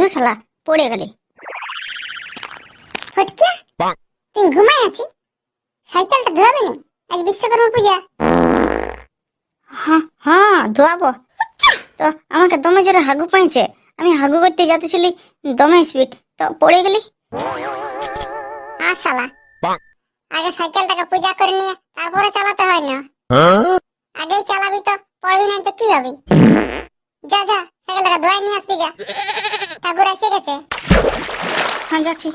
ধুসলা পড়ে গেলি। ফটকিয়া। তুই ঘুমাই আছি সাইকেলটা ধোয়াবি নি? আজ বিশ্বকর্মা পূজা। হ্যাঁ হ্যাঁ ধোয়াবো। তো আমাকে দমে জোরে হাগু পাইছে। আমি হাগু করতে যাতেছিলি দমে স্পিড তো পড়ে গেলি? শালা। বাহ। আগে সাইকেলটাকে পূজা করে নিয়ে তারপরে চালাতে হয় না। আগেই চালাবি তো পড়বি না তো কি হবে? যা যা সাইকেলটাকে ধোয়াই নিয়ে আসবি যা। ঠাকুর এসে গেছে। হ্যাঁ যাচ্ছি।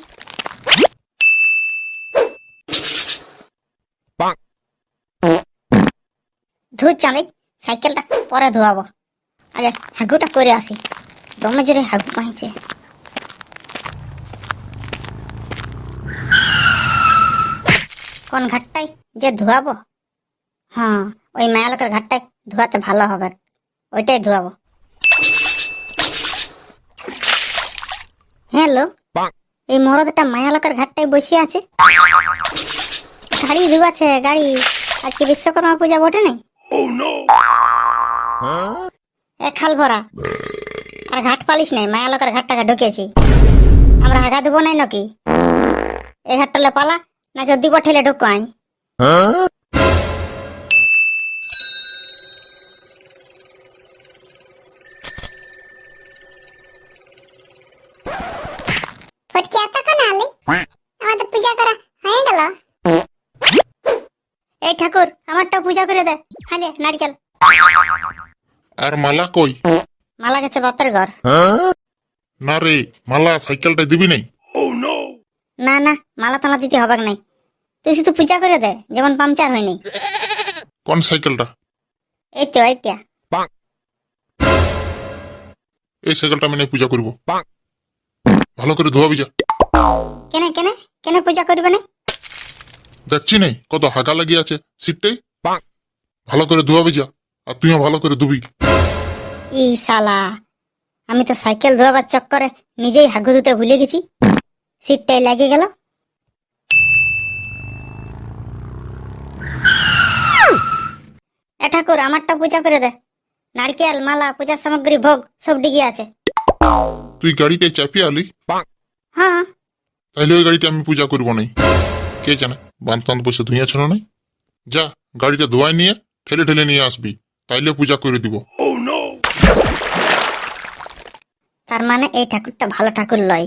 ধুর চাঁদি সাইকেলটা পরে ধোয়াবো। আগে হাগুটা করে আসি। দমে জোরে হাগু পাইছে কোন ঘাটটাই যে ধোয়াবো? হ্যাঁ ওই মায়ালকের ঘাটটাই ধোয়াতে ভালো হবে। ওইটাই ধোয়াবো। হ্যালো। এই মরদটা মায়ালকের ঘাটটায় বসে আছে। গাড়ি ধুয়াছে গাড়ি। আজকে বিশ্বকর্মা পূজা বটে নেই? এ খাল ভরা। আর ঘাট পালিস নাই মায়ালকের ঘাটটাকে ঢুকেছি। আমরা হাগা দেবো নাই নাকি? এই ঘাটটালে পালা না যদি ঠেলে ঢুকো আই? মালা কই? মালা গেছে বাপের ঘর। না রে মালা সাইকেলটা দিবি নাই? না না মালা তালা দিতে হবে নাই। তুই শুধু পূজা করে দে যেমন পাংচার হয়নি। কোন সাইকেলটা? এই তো এইটা এই সাইকেলটা আমি নাই পূজা করব। ভালো করে ধোয়াবি যা। কেনে কেনে? কেনে পূজা করবে না? দেখছি নাই কত হাগা লাগিয়ে আছে। সিটটাই? ভালো করে ধোয়াবি যা আর তুইও ভালো করে ধুবি। ই শালা। আমি তো সাইকেল ধোয়াবার চক্করে নিজেই হাগু ধুতে ভুলে গেছি। সিটটাই লাগিয়ে গেল। ঠাকুর আমারটা পূজা করে দে। নারকেল মালা পূজা সামগ্রী ভোগ সব ডিগি আছে। তুই গাড়িতে চাপিয়ে আলি? হ্যাঁ। তাহলে ওই গাড়িটা আমি পূজা করব নাই কে জানে বান টান বসে ধুইয়া ছিল নাই যা গাড়িটা ধোয়াই নিয়ে ঠেলে ঠেলে নিয়ে আসবি। তাইলে পূজা করে দিব। তার মানে এই ঠাকুরটা ভালো ঠাকুর লয়।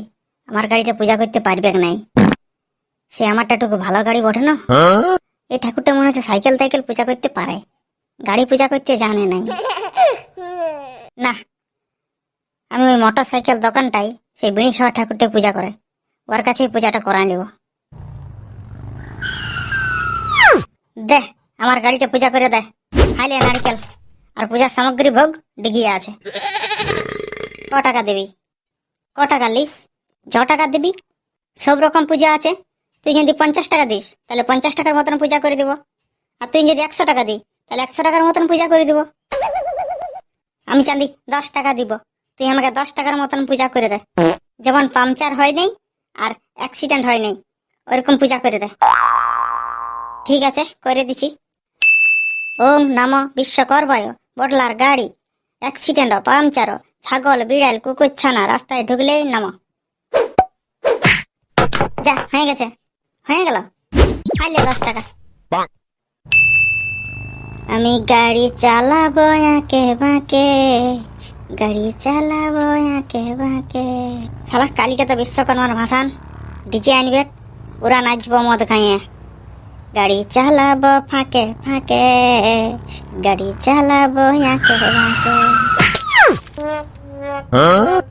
আমার গাড়িটা পূজা করতে পারবে নাই? সে আমারটা টুকু ভালো গাড়ি বটে না? এই ঠাকুরটা মনে হচ্ছে সাইকেল টাইকেল পূজা করতে পারে। গাড়ি পূজা করতে জানে নাই। না আমি ওই মোটর সাইকেল দোকানটাই সেই বিড়ি খাওয়া ঠাকুরটা পূজা করে। ওর কাছে পূজাটা করা নেব। দে আমার গাড়িটা পূজা করে দে। হাইলে নারিকেল। আর পূজার সামগ্রী ভোগ ডিগিয়ে আছে। ক টাকা দিবি? ক টাকা লিস ছ টাকা দিবি, সব রকম পূজা আছে। তুই যদি পঞ্চাশ টাকা দিস, তাহলে পঞ্চাশ টাকার মতন পূজা করে দিব। আর তুই যদি একশো টাকা দিই তাহলে একশো টাকার মতন পূজা করে দিব। আমি চাঁদি দশ টাকা দিব, তুই আমাকে দশ টাকার মতন পূজা করে দে। যেমন পাংচার হয় নাই আর অ্যাক্সিডেন্ট হয় নাই, ওরকম পূজা করে দে। ঠিক আছে, করে দিছি। ওম নম বিশ্বকর্ময়, বটলার গাড়ি, অ্যাক্সিডেন্ট পাংচার ছাগল বিড়াল কুকুর ছানা রাস্তায় ঢুকলেই নাম। যা হয়ে গেছে। হয়ে গেল? হাইলে দশ টাকা। আমি গাড়ি চালাবো একে বাঁকে। গাড়ি চালাবো একে বাঁকে। শালা কালিকা তো বিশ্বকর্মার ভাষান ডিজে আনবে ওরা নাচবো মদ খাইয়ে। গাড়ি চালাবো ফাঁকে ফাঁকে। গাড়ি চালাবো একে বাঁকে। 嗯、